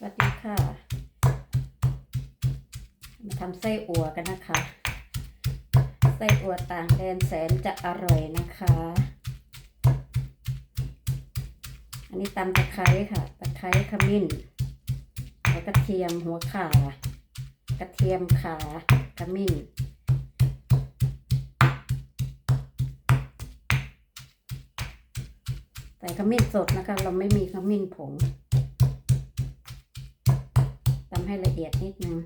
สวัสดีค่ะ มาทำไส้อั่วกันนะคะ ไส้อั่วต่างแดนแสนจะอร่อยนะคะ อันนี้ตำตะไคร้ค่ะ ตะไคร้ขมิ้น แล้วกระเทียมหัวข่ากระเทียมขา ขมิ้นใส่ขมิ้นสดนะคะ เราไม่มีขมิ้นผง ให้ละเอียดนิดนึง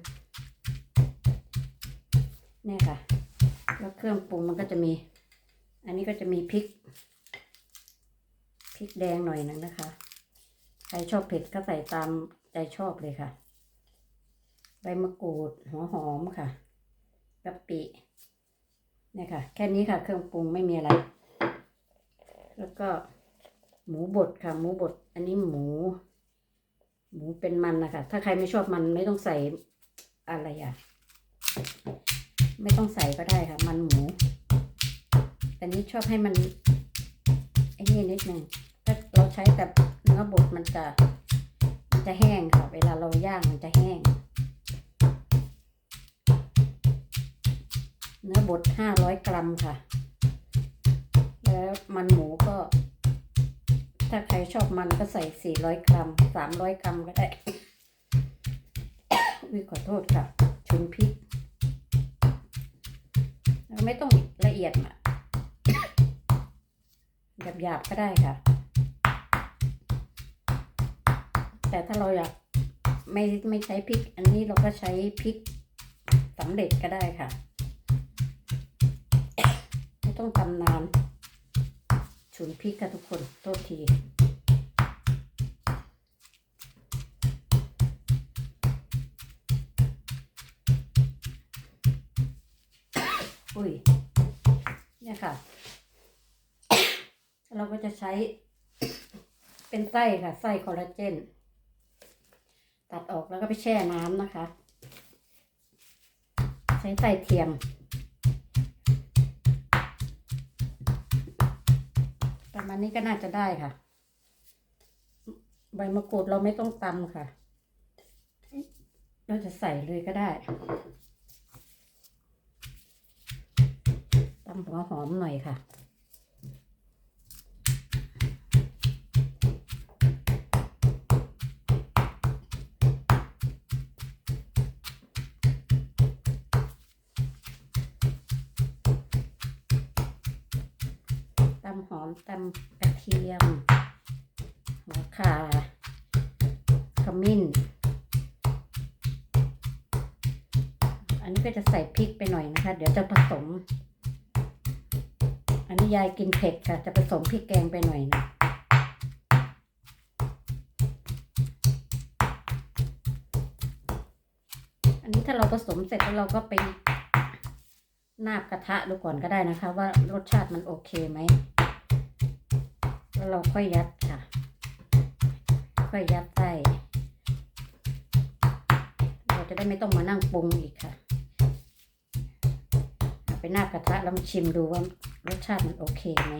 เนี่ยค่ะ แล้วเครื่องปรุงมันก็จะมี อันนี้ก็จะมีพริก พริกแดงหน่อยหนึงนะคะ ใครชอบเผ็ดก็ใส่ตามใจชอบเลยค่ะ ใบมะกรูดหัวหอมค่ะกะปิเนี่ยค่ะ แค่นี้ค่ะ เครื่องปรุงไม่มีอะไร แล้วก็หมูบดค่ะ หมูบด อันนี้หมู หมูเป็นมันนะคะ ถ้าใครไม่ชอบมันไม่ต้องใส่อะไรอะ ไม่ต้องใส่ก็ได้ค่ะ มันหมูแต่นี้ชอบให้มันไอ้นี่นิดนึงถ้าเราใช้แต่เนื้อบดมันจะมันจะแห้งค่ะ เวลาเราย่างมันจะแห้ง เนื้อบดห้าร้อยกรัมค่ะ แล้วมันหมูก็ ถ้าใครชอบมันก็ใส่สี่ร้อยกรัมสามร้อยกรัมก็ได้อุ้ยขอโทษค่ะ ชุนพริก ไม่ต้องละเอียดอะหยาบๆก็ได้ค่ะ แต่ถ้าเราอยากไม่ไม่ใช้พริก อันนี้เราก็ใช้พริกสำเร็จก็ได้ค่ะ ไม่ต้องตำนาน นพริกค่ะทุกคนโทษทีอุ้ยเนี่ยค่ะ เราก็จะใช้เป็นไส้ค่ะไส้คอลลาเจน ตัดออกแล้วก็ไปแช่น้ำนะคะ ใช้ไส้เทียม อันนี้ก็น่าจะได้ค่ะ ใบมะกรูดเราไม่ต้องตำค่ะ เราจะใส่เลยก็ได้ตำหัวหอมหน่อยค่ะำหอมตำกระเทียมหัวข่าขมิ้น อันนี้ก็จะใส่พริกไปหน่อยนะคะ เดี๋ยวจะผสม อันนี้ยายกินเผ็ดค่ะ จะผสมพริกแกงไปหน่อยนะอันนี้ถ้าเราผสมเสร็จแล้วเราก็ไปนาบกระทะดูก่อนก็ได้นะคะ ว่ารสชาติมันโอเคไหม แล้วเราค่อยยัดค่ะ ค่อยยัดไส้เราจะได้ไม่ต้องมานั่งปรุงอีกค่ะเอาไปนากระทะแล้วมาชิมดูว่ารสชาติมันโอเคไหม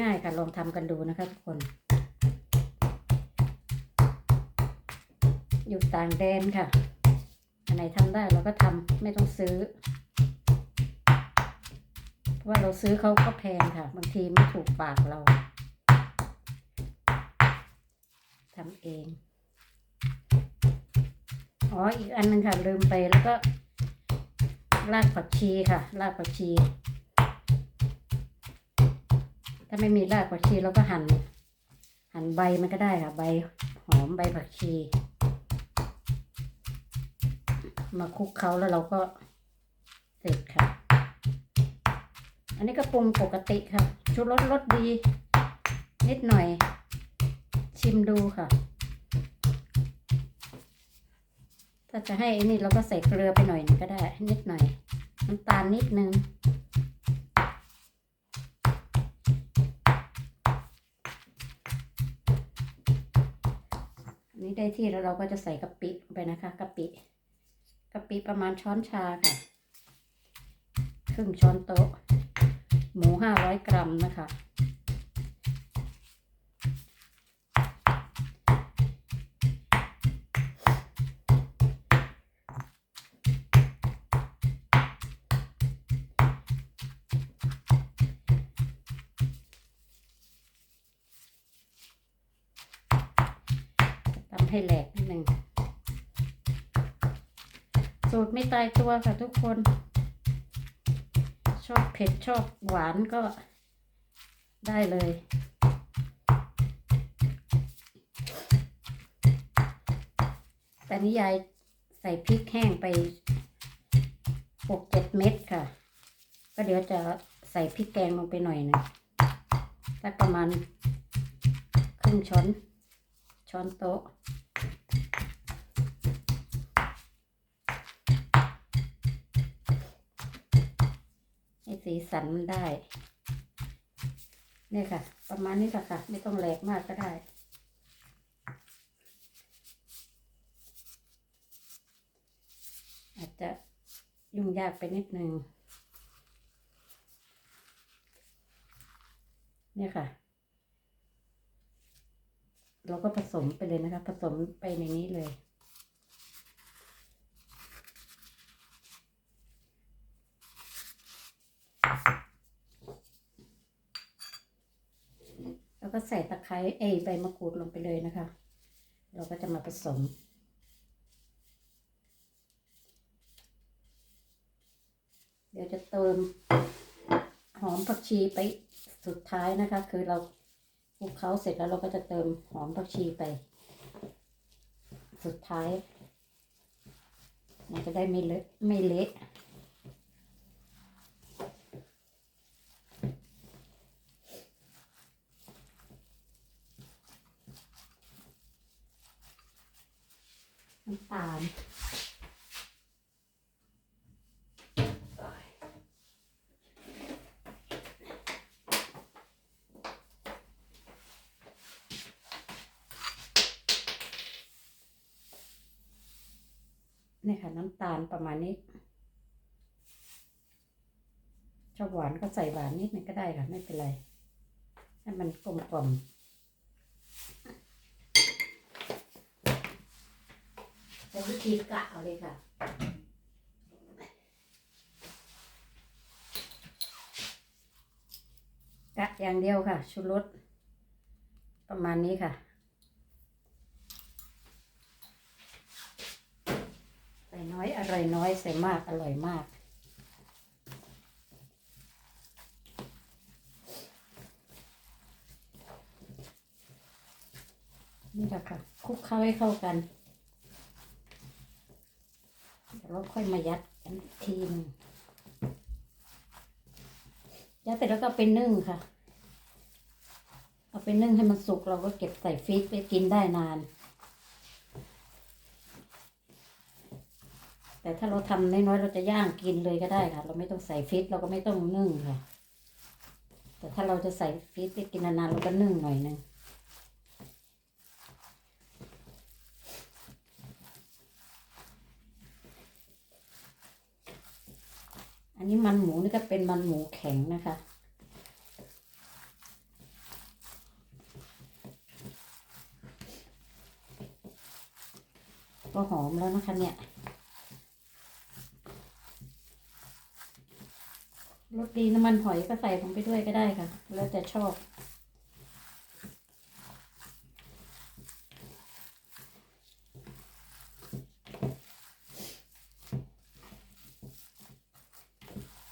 ง่ายๆค่ะลองทำกันดูนะคะทุกคน อยู่ต่างแดนค่ะ อันไหนทำได้เราก็ทำไม่ต้องซื้อ ว่าเราซื้อเขาก็แพงค่ะ บางทีไม่ถูกปากเราทำเอง อ๋อ อีกอันหนึ่งค่ะ ลืมไปแล้วก็ รากผักชีค่ะ รากผักชี ถ้าไม่มีรากผักชีเราก็หั่น หั่นใบมันก็ได้ค่ะ ใบหอมใบผักชี มาคลุกเขาแล้วเราก็เสร็จค่ะ อันนี้ก็ปรุงปกติค่ะ ชูรสรสดี นิดหน่อย ชิมดูค่ะ ถ้าจะให้อันนี้เราก็ใส่เกลือไปหน่อยนึงก็ได้ นิดหน่อย น้ำตาลนิดนึงอันนี้ได้ที่แล้วเราก็จะใส่กะปิไปนะคะกะปิกะปิประมาณช้อนชาค่ะ ครึ่งช้อนโต๊ะ หมู 500 กรัมนะคะ ทำให้แหลกนิดหนึ่งสูตรไม่ตายตัวค่ะทุกคน ชอบเผ็ดชอบหวานก็ได้เลย แต่นี่ยายใส่พริกแห้งไปหกเจ็ดเม็ดค่ะ ก็เดี๋ยวจะใส่พริกแกงลงไปหน่อยนึงสักประมาณครึ่งช้อน ช้อนโต๊ะ สีสันมันได้ เนี่ยค่ะ ประมาณนี้ค่ะค่ะ ไม่ต้องแหลกมากก็ได้อาจจะยุ่งยากไปนิดนึงเนี่ยค่ะ เราก็ผสมไปเลยนะคะ ผสมไปในนี้เลย ก็ใส่ตะไคร้เอใบมะกรูดลงไปเลยนะคะ เราก็จะมาผสม เดี๋ยวจะเติมหอมผักชีไปสุดท้ายนะคะ คือเราคลุกเคล้าเสร็จแล้วเราก็จะเติมหอมผักชีไป สุดท้าย มันจะได้ไม่เละไม่เละ น้ำตาลนี่ค่ะน้ำตาลประมาณนี้ชอบหวานก็ใส่หวานนิดนึงก็ได้ค่ะ ไม่เป็นไร ให้มันกลมกล่อม ใช้วิธีกะเอาเลยค่ะกะอย่างเดียวค่ะ ชุรสประมาณนี้ค่ะ ใส่น้อยอร่อยน้อยใส่มากอร่อยมากนี่แหละค่ะคลุกเข้าให้เข้ากันเดี๋ยวเรา ค่อยมายัดกันทีนึงยัดเสร็จแล้วก็เอาไปนึ่งค่ะ เอาไปนึ่งให้มันสุกเราก็เก็บใส่ฟรีซไว้กินได้นาน แต่ถ้าเราทำน้อยๆเราจะย่างกินเลยก็ได้ค่ะ เราไม่ต้องใส่ฟิตเราก็ไม่ต้องนึ่งค่ะ แต่ถ้าเราจะใส่ฟิตไปกินนานๆเราก็นึ่งหน่อยหนึง อันนี้มันหมูนี่ก็เป็นมันหมูแข็งนะคะ ก็หอมแล้วนะคะเนี่ย รสดีน้ำมันหอยก็ใส่ลงไปด้วยก็ได้ค่ะ แล้วแต่ชอบ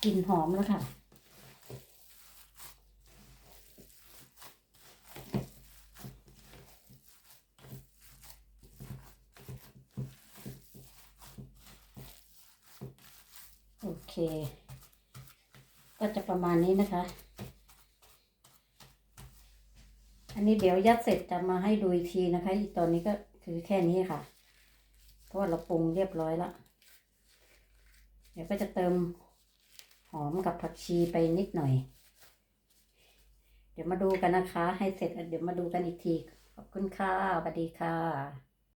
กลิ่นหอมแล้วค่ะ โอเค ก็จะประมาณนี้นะคะ อันนี้เดี๋ยวยัดเสร็จจะมาให้ดูอีกทีนะคะ อีกตอนนี้ก็คือแค่นี้ค่ะ เพราะว่าเราปรุงเรียบร้อยแล้ว เดี๋ยวก็จะเติม หอมกับผักชีไปนิดหน่อย เดี๋ยวมาดูกันนะคะ ให้เสร็จเดี๋ยวมาดูกันอีกที ขอบคุณค่ะสวัสดีค่ะ